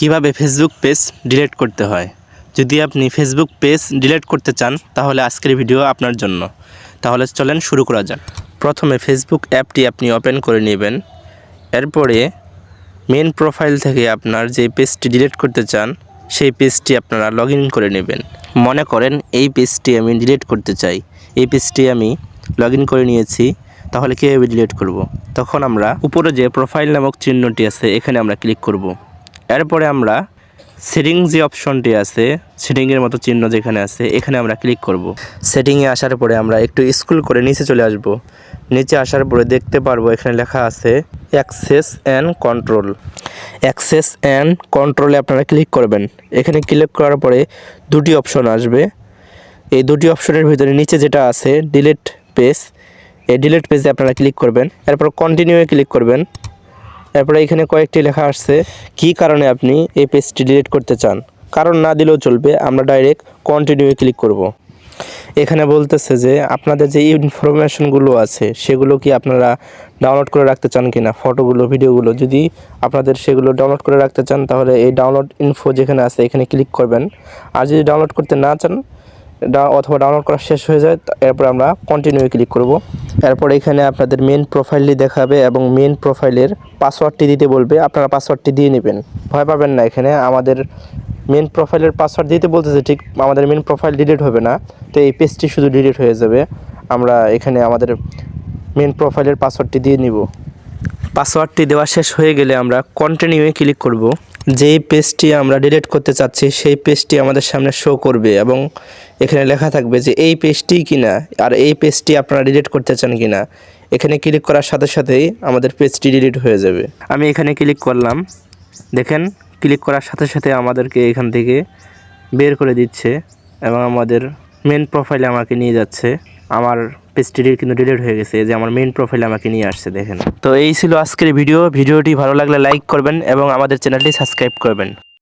কীভাবে Facebook page delete করতে হয়? যদি আপনি ফেসবুক পেজ ডিলিট করতে চান, তাহলে আজকের ভিডিও আপনার জন্য। তাহলে চলেন শুরু করা যাক। প্রথমে ফেসবুক অ্যাপটি আপনি ওপেন করে নেবেন। এরপরে মেন প্রোফাইল থেকে আপনার যে পেজটি ডিলিট করতে চান, সেই পেজটি আপনারা লগ করে নেবেন। মনে করেন, এই পেজটি আমি ডিলিট করতে চাই। এই পেজটি আমি লগ করে নিয়েছি, তাহলে কীভাবে ডিলিট করব। তখন আমরা উপরে যে প্রোফাইল নামক চিহ্নটি আছে, এখানে আমরা ক্লিক করব। এরপরে আমরা সেটিং যে অপশনটি আছে, সেটিংয়ের মতো চিহ্ন যেখানে আছে, এখানে আমরা ক্লিক করব। সেটিংয়ে আসার পরে আমরা একটু স্কুল করে নিচে চলে আসব। নিচে আসার পরে দেখতে পারব এখানে লেখা আছে access and control access and কন্ট্রোলে আপনারা ক্লিক করবেন। এখানে ক্লিক করার পরে দুটি অপশন আসবে। এই দুটি অপশনের ভিতরে নিচে যেটা আছে ডিলিট পেজ এই ডিলিট পেজে আপনারা ক্লিক করবেন। এরপর কন্টিনিউয়ে ক্লিক করবেন। এরপরে এখানে কয়েকটি লেখা আসছে, কী কারণে আপনি এই পেজটি ডিলিট করতে চান? কারণ না দিলেও চলবে, আমরা ডাইরেক্ট কন্টিনিউ ক্লিক করব। এখানে বলতেছে যে, আপনাদের যে ইনফরমেশনগুলো আছে, সেগুলো কি আপনারা ডাউনলোড করে রাখতে চান কিনা? ফটোগুলো ভিডিওগুলো যদি আপনাদের সেগুলো ডাউনলোড করে রাখতে চান, তাহলে এই ডাউনলোড ইনফো যেখানে আছে, এখানে ক্লিক করবেন। আর যদি ডাউনলোড করতে না চান অথবা ডাউনলোড করা শেষ হয়ে যায় এরপর আমরা কন্টিনিউ ক্লিক করব। এরপর এখানে আপনাদের মেন প্রোফাইলটি দেখাবে এবং মেন প্রোফাইলের পাসওয়ার্ডটি দিতে বলবে। আপনারা পাসওয়ার্ডটি দিয়ে নেবেন। ভয় পাবেন না এখানে। আমাদের মেন প্রোফাইলের পাসওয়ার্ড দিতে বলতেছে, ঠিক আমাদের মেন প্রোফাইল ডিলিট হবে না। তো এই পেজটি শুধু ডিলিট হয়ে যাবে। আমরা এখানে আমাদের মেন প্রোফাইলের পাসওয়ার্ডটি দিয়ে নিব। পাসওয়ার্ডটি দেওয়া শেষ হয়ে গেলে আমরা কন্টিনিউয়ে ক্লিক করব। যেই পেজটি আমরা ডিলিট করতে চাচ্ছি, সেই পেজটি আমাদের সামনে শো করবে এবং এখানে লেখা থাকবে যে এই পেজটি কিনা, আর এই পেজটি আপনারা ডিলিট করতে চান কিনা, এখানে ক্লিক করার সাথে সাথেই আমাদের পেজটি ডিলিট হয়ে যাবে। আমি এখানে ক্লিক করলাম, দেখেন ক্লিক করার সাথে সাথে আমাদেরকে এখান থেকে বের করে দিচ্ছে, এবং আমাদের মেন প্রোফাইলে আমাকে নিয়ে যাচ্ছে। আমার পেজটি কিন্তু ডিলিট হয়ে গেছে যে আমার মেন প্রোফাইলে আমাকে নিয়ে আসছে, দেখেন। তো এই ছিল আজকের ভিডিও ভিডিওটি ভালো লাগলে লাইক করবেন, এবং আমাদের চ্যানেলটি সাবস্ক্রাইব করবেন।